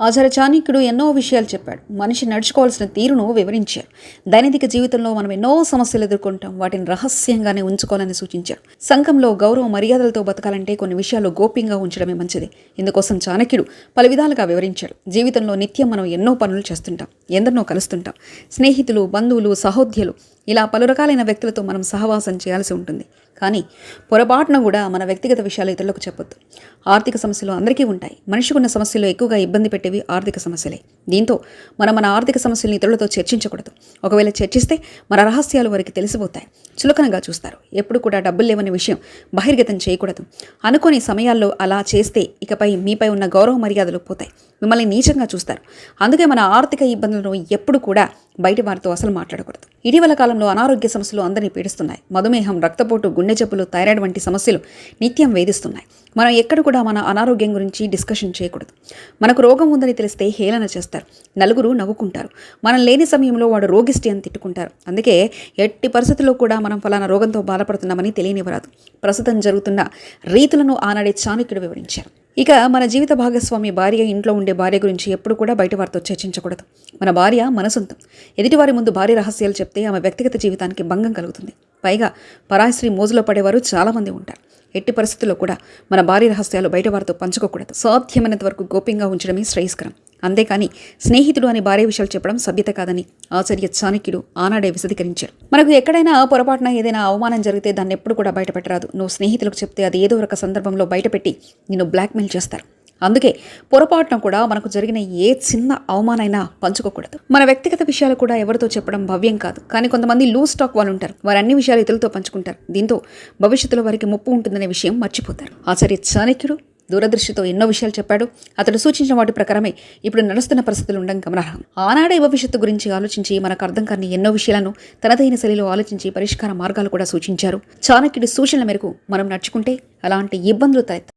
ఆచార్య చాణక్యుడు ఎన్నో విషయాలు చెప్పాడు. మనిషి నడుచుకోవాల్సిన తీరును వివరించారు దైనందిక జీవితంలో మనం ఎన్నో సమస్యలు ఎదుర్కొంటాం. వాటిని రహస్యంగానే ఉంచుకోవాలని సూచించారు సంఘంలో గౌరవ మర్యాదలతో బతకాలంటే కొన్ని విషయాలు గోప్యంగా ఉంచడమే మంచిది. ఇందుకోసం చాణక్యుడు పలు విధాలుగా వివరించాడు. జీవితంలో నిత్యం మనం ఎన్నో పనులు చేస్తుంటాం. ఎందరినో కలుస్తుంటాం. స్నేహితులు బంధువులు సహోద్యులు ఇలా పలు రకాలైన వ్యక్తులతో మనం సహవాసం చేయాల్సి ఉంటుంది. కానీ పొరపాటున కూడా మన వ్యక్తిగత విషయాలు ఇతరులకు చెప్పొద్దు. ఆర్థిక సమస్యలు అందరికీ ఉంటాయి. మనిషికి ఉన్న సమస్యలు ఎక్కువగా ఇబ్బంది పెట్టేవి ఆర్థిక సమస్యలే. దీంతో మనం మన ఆర్థిక సమస్యలను ఇతరులతో చర్చించకూడదు. ఒకవేళ చర్చిస్తే మన రహస్యాలు వారికి తెలిసిపోతాయి. చులకనగా చూస్తారు. ఎప్పుడు కూడా డబ్బులు లేవనే విషయం బహిర్గతం చేయకూడదు. అనుకోని సమయాల్లో అలా చేస్తే ఇకపై మీపై ఉన్న గౌరవ మర్యాదలు పోతాయి. మిమ్మల్ని నీచంగా చూస్తారు. అందుకే మన ఆర్థిక ఇబ్బందులను ఎప్పుడు కూడా బయటి వారితో అసలు మాట్లాడకూడదు. ఇటీవల కాలంలో అనారోగ్య సమస్యలు అందరినీ పీడిస్తున్నాయి. మధుమేహం రక్తపోటు గుండె జబ్బులు థైరాయిడ్ వంటి సమస్యలు నిత్యం వేధిస్తున్నాయి. మనం ఎక్కడ కూడా మన అనారోగ్యం గురించి డిస్కషన్ చేయకూడదు. మనకు రోగం ఉందని తెలిస్తే హేళన చేస్తారు. నలుగురు నవ్వుకుంటారు. మనం లేని సమయంలో వాడు రోగిష్టి అని తిట్టుకుంటారు. అందుకే ఎట్టి పరిస్థితుల్లో కూడా మనం ఫలానా రోగంతో బాధపడుతున్నామని తెలియనివ్వరాదు. ప్రస్తుతం జరుగుతున్న రీతులను ఆనాడే చాణక్యుడు వివరించారు. ఇక మన జీవిత భాగస్వామి భార్య ఇంట్లో ఉండే భార్య గురించి ఎప్పుడు కూడా బయట వారితో చర్చించకూడదు. మన భార్య మన సొంతం. ఎదుటివారి ముందు భార్య రహస్యాలు చెప్తే ఆమె వ్యక్తిగత జీవితానికి భంగం కలుగుతుంది. పైగా పరాశ్రీ మోజులో పడేవారు చాలామంది ఉంటారు. ఎట్టి పరిస్థితుల్లో కూడా మన భార్య రహస్యాలు బయట వారితో పంచుకోకూడదు. సాధ్యమైనంత వరకు గోప్యంగా ఉంచడమే శ్రేయస్కరం. అంతేకాని స్నేహితుడు అని భార్య విషయాలు చెప్పడం సభ్యత కాదని ఆచార్య చాణక్యుడు ఆనాడే విశదీకరించారు. మనకు ఎక్కడైనా పొరపాటున ఏదైనా అవమానం జరిగితే దాన్ని ఎప్పుడు కూడా బయటపెట్టరాదు. నువ్వు స్నేహితులకు చెప్తే అది ఏదో ఒక సందర్భంలో బయటపెట్టి నిన్ను బ్లాక్మెయిల్ చేస్తారు. అందుకే పొరపాటున కూడా మనకు జరిగిన ఏ చిన్న అవమానైనా పంచుకోకూడదు. మన వ్యక్తిగత విషయాలు కూడా ఎవరితో చెప్పడం భవ్యం కాదు. కానీ కొంతమంది లూజ్ స్టాక్ వాళ్ళు ఉంటారు వారు అన్ని విషయాలు ఇతరులతో పంచుకుంటారు. దీంతో భవిష్యత్తులో వారికి ముప్పు ఉంటుందనే విషయం మర్చిపోతారు. ఆచార్య చాణక్యుడు దూరదృష్టితో ఎన్నో విషయాలు చెప్పాడు. అతడు సూచించిన వాటి ప్రకారమే ఇప్పుడు నడుస్తున్న పరిస్థితులు ఉండడం గమనార్హం. ఆనాడే భవిష్యత్తు గురించి ఆలోచించి మనకు అర్థం కాని ఎన్నో విషయాలను తనదైన శైలిలో ఆలోచించి పరిష్కార మార్గాలు కూడా సూచించారు. చాణక్యుడి సూచనల మేరకు మనం నడుచుకుంటే అలాంటి ఇబ్బందులు తలెత్తవు